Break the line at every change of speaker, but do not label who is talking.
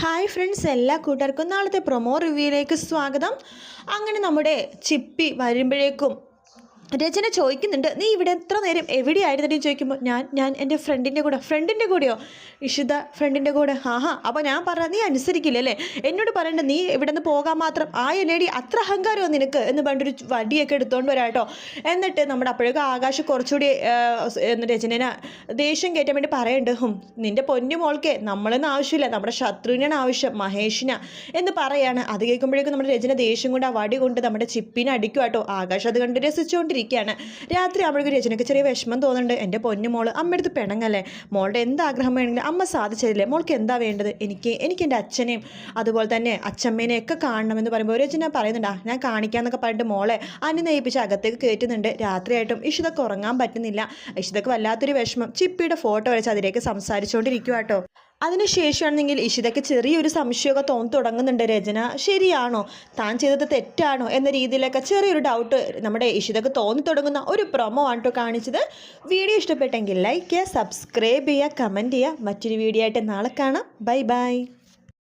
Hi friends എല്ലാ കൂട്ടർക്കും നാളത്തെ പ്രൊമോ റിവ്യൂയിലേക്ക് സ്വാഗതം. അങ്ങനെ നമ്മുടെ ചിപ്പി വരുമ്പോഴേക്കും രചന ചോദിക്കുന്നുണ്ട് നീ ഇവിടെ എത്ര നേരം എവിടെയായിരുന്നു? ചോദിക്കുമ്പോൾ ഞാൻ ഞാൻ എന്റെ ഫ്രണ്ടിന്റെ കൂടെ ഫ്രണ്ടിന്റെ കൂടെയോ? ഇഷിത ഫ്രണ്ടിന്റെ കൂടെ. ആഹാ അപ്പോൾ ഞാൻ പറഞ്ഞ നീ അനുസരിക്കില്ല അല്ലേ? എന്നോട് പറയണ്ട നീ ഇവിടെ നിന്ന് പോകാൻ മാത്രം ആയല്ലേടി അത്ര അഹങ്കാരമോ നിനക്ക് എന്ന് പറഞ്ഞൊരു വടിയൊക്കെ എടുത്തുകൊണ്ട് വരാട്ടോ എന്നിട്ട് നമ്മുടെ അപ്പോഴേക്കും ആകാശം കുറച്ചുകൂടി രചനനെ ദേഷ്യം കയറ്റാൻ വേണ്ടി പറയുന്നുണ്ട് ഹും നിന്റെ പൊന്നു മോൾക്ക് നമ്മളൊന്നും ആവശ്യമില്ല നമ്മുടെ ശത്രുവിനാണ് ആവശ്യം മഹേഷിന എന്ന് പറയാണ്. അത് കേൾക്കുമ്പോഴേക്കും നമ്മുടെ രചന ദേഷ്യം കൊണ്ട് ആ വടി കൊണ്ട് നമ്മുടെ ചിപ്പിനെ അടിക്കും കേട്ടോ. ആകാശം അത് കണ്ട് രസിച്ചുകൊണ്ടിരിക്കുകയാണ് രാത്രി ആവുമ്പോഴേക്കും രചനയ്ക്ക് ചെറിയ വിഷമം തോന്നുന്നുണ്ട്. എന്റെ പൊന്നു മോൾ അമ്മയടുത്ത് പിണങ്ങല്ലേ മോളുടെ എന്ത് ആഗ്രഹം വേണമെങ്കിലും അമ്മ സാധിച്ചതില്ലേ? മോൾക്ക് എന്താ വേണ്ടത്? എനിക്ക് എനിക്ക് എന്റെ അച്ഛനെയും അതുപോലെ തന്നെ അച്ഛമ്മേനെയും ഒക്കെ കാണണമെന്ന് പറയുമ്പോൾ രചന പറയുന്നുണ്ടാ. ഞാൻ കാണിക്കാമെന്നൊക്കെ പറഞ്ഞിട്ട് മോളെ അനുനയിപ്പിച്ച് അകത്തേക്ക് കയറ്റുന്നുണ്ട്. രാത്രിയായിട്ടും ഇഷിതൊക്കെ ഉറങ്ങാൻ പറ്റുന്നില്ല. ഇഷിതൊക്കെ വല്ലാത്തൊരു വിഷമം. ചിപ്പിയുടെ ഫോട്ടോ വരച്ച് അതിലേക്ക് സംസാരിച്ചുകൊണ്ടിരിക്കുക കേട്ടോ അതിനുശേഷമാണെങ്കിൽ ഇഷിതയ്ക്ക് ചെറിയൊരു സംശയമൊക്കെ തോന്നി തുടങ്ങുന്നുണ്ട് രചന. ശരിയാണോ? താൻ ചെയ്തത് തെറ്റാണോ? എന്ന രീതിയിലൊക്കെ ചെറിയൊരു ഡൗട്ട് നമ്മുടെ ഇഷിതയ്ക്ക് തോന്നി തുടങ്ങുന്ന ഒരു പ്രൊമോ ആണ് കേട്ടോ കാണിച്ചത്. വീഡിയോ ഇഷ്ടപ്പെട്ടെങ്കിൽ ലൈക്ക് ചെയ്യുക സബ്സ്ക്രൈബ് ചെയ്യുക കമന്റ് ചെയ്യുക. മറ്റൊരു വീഡിയോ ആയിട്ട് നാളെ കാണാം. Bye bye